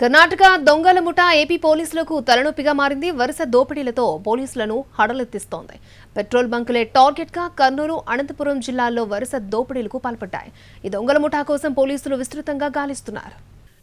కర్ణాటక దొంగల ముఠ ఏపీ పోలీసులకు తలనొప్పిగా మారింది. వరుస దోపిడీలతో పోలీసులను హడలెత్తిస్తోంది. పెట్రోల్ బంకులే టార్గెట్గా కర్నూలు అనంతపురం జిల్లాల్లో వరుస దోపిడీలకు పాల్పడ్డాయి. ఈ దొంగల ముఠా కోసం పోలీసులు విస్తృతంగా గాలిస్తున్నారు.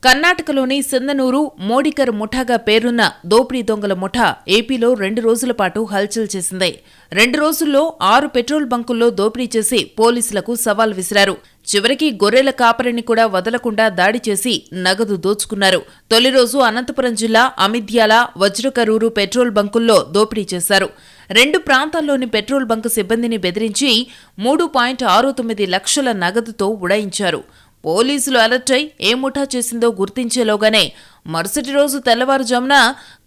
కర్ణాటకలోని సిందనూరు మోడికర్ ముఠాగా పేరున్న దోపిడీ దొంగల ముఠా ఏపీలో రెండు రోజుల పాటు హల్చల్ చేసింది. రెండు రోజుల్లో ఆరు పెట్రోల్ బంకుల్లో దోపిడీ చేసి పోలీసులకు సవాల్ విసిరారు. చివరికి గొర్రెల కాపరిని కూడా వదలకుండా దాడి చేసి నగదు దోచుకున్నారు. తొలి రోజు అనంతపురం జిల్లా అమిద్యాల వజ్రకరూరు పెట్రోల్ బంకుల్లో దోపిడీ చేశారు. రెండు ప్రాంతాల్లోని పెట్రోల్ బంకు సిబ్బందిని బెదిరించి మూడు పాయింట్ ఆరు తొమ్మిది లక్షల నగదుతో ఉడాయించారు. పోలీసులు అలర్ట్ అయి ఏ ముఠా చేసిందో గుర్తించేలోగానే మరుసటి రోజు తెల్లవారుజామున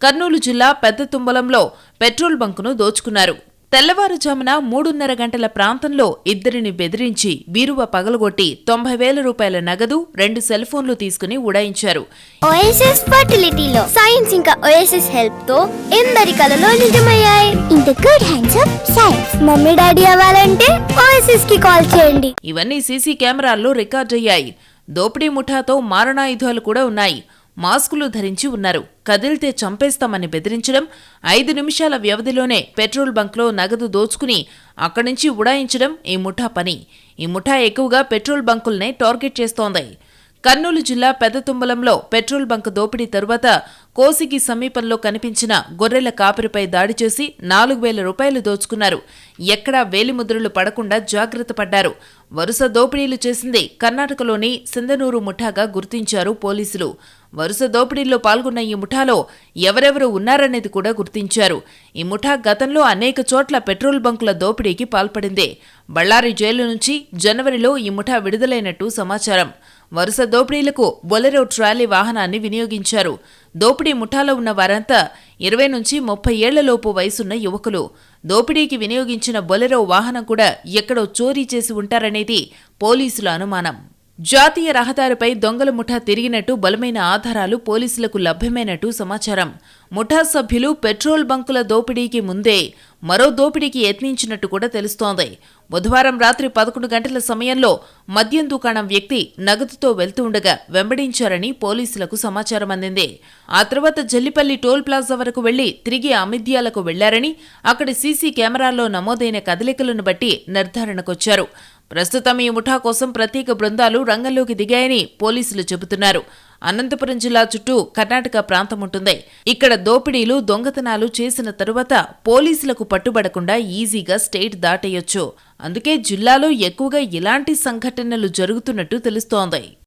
కర్నూలు జిల్లా పెద్ద తుంబలంలో పెట్రోల్ బంకును దోచుకున్నారు. తెల్లవారుజామున మూడున్నర గంటల ప్రాంతంలో ఇద్దరిని బెదిరించి బీరువా పగలగొట్టి తొంభై వేల రూపాయల నగదు రెండు సెల్ ఫోన్లు తీసుకుని ఉడాయించారు. ఓఎస్ఎస్ ఫర్టిలిటీలో సైన్స్ ఇంకా ఓఎస్ఎస్ హెల్ప్తో ఎందరి కలలో నిజమయ్యాయి? In the good hands of science mummy daddy అవ్వాలంటే ఓఎస్ఎస్కి కాల్ చేయండి. ఇవన్నీ సీసీ కెమెరాల్లో రికార్డయ్యాయి దోపిడీ ముఠాతో మారణాయుధాలు కూడా ఉన్నాయి. మాస్కులు ధరించి ఉన్నారు. కదిలితే చంపేస్తామని బెదిరించడం ఐదు నిమిషాల వ్యవధిలోనే పెట్రోల్ బంక్లో నగదు దోచుకుని అక్కడి నుంచి ఉడాయించడం ఈ ముఠా పని. ఈ ముఠా ఎక్కువగా పెట్రోల్ బంకుల్నే టార్గెట్ చేస్తోంది. కర్నూలు జిల్లా పెదతుంబలంలో పెట్రోల్ బంక్ దోపిడీ తరువాత కోసిగి సమీపంలో కనిపించిన గొర్రెల కాపరిపై దాడి చేసి నాలుగు వేల రూపాయలు దోచుకున్నారు. ఎక్కడా వేలిముద్రలు పడకుండా జాగ్రత్త పడ్డారు. వరుస దోపిడీలు చేసింది కర్ణాటకలోని సిందనూరు ముఠాగా గుర్తించారు పోలీసులు. వరుస దోపిడీల్లో పాల్గొన్న ఈ ముఠాలో ఎవరెవరు ఉన్నారనేది కూడా గుర్తించారు. ఈ ముఠా గతంలో అనేక చోట్ల పెట్రోల్ బంకుల దోపిడీకి పాల్పడింది. బళ్ళారి జైలు నుంచి జనవరిలో ఈ ముఠా విడుదలైనట్టు సమాచారం. వరుస దోపిడీలకు బొలెరో ట్రాలీ వాహనాన్ని వినియోగించారు. దోపిడీ ముఠాలో ఉన్న వారంతా ఇరవై నుంచి ముప్పై ఏళ్ళలోపు వయసున్న యువకులు. దోపిడీకి వినియోగించిన బొలెరో వాహనం కూడా ఎక్కడో చోరీ చేసి ఉంటారనేది పోలీసుల అనుమానం. జాతీయ రహదారిపై దొంగల ముఠా తిరిగినట్టు బలమైన ఆధారాలు పోలీసులకు లభ్యమైనట్టు సమాచారం. ముఠా సభ్యులు పెట్రోల్ బంకుల దోపిడీకి ముందే మరో దోపిడీకి యత్నించినట్టు కూడా తెలుస్తోంది. బుధవారం రాత్రి పదకొండు గంటల సమయంలో మద్యం దుకాణం వ్యక్తి నగదుతో వెళ్తూ ఉండగా వెంబడించారని పోలీసులకు సమాచారం అందింది. ఆ తర్వాత జల్లిపల్లి టోల్ ప్లాజా వరకు వెళ్ళి తిరిగి అమిద్యాలకు వెళ్ళారని అక్కడి సీసీ కెమెరాల్లో నమోదైన కదలికలను బట్టి నిర్ధారణకొచ్చారు. ప్రస్తుతం ఈ ముఠా కోసం ప్రత్యేక బృందాలు రంగంలోకి దిగాయని పోలీసులు చెబుతున్నారు. అనంతపురం జిల్లా చుట్టూ కర్ణాటక ప్రాంతం ఉంటుంది. ఇక్కడ దోపిడీలు దొంగతనాలు చేసిన తరువాత పోలీసులకు పట్టుబడకుండా ఈజీగా స్టేట్ దాటేయొచ్చు. అందుకే జిల్లాలో ఎక్కువగా ఇలాంటి సంఘటనలు జరుగుతున్నట్టు తెలుస్తోంది.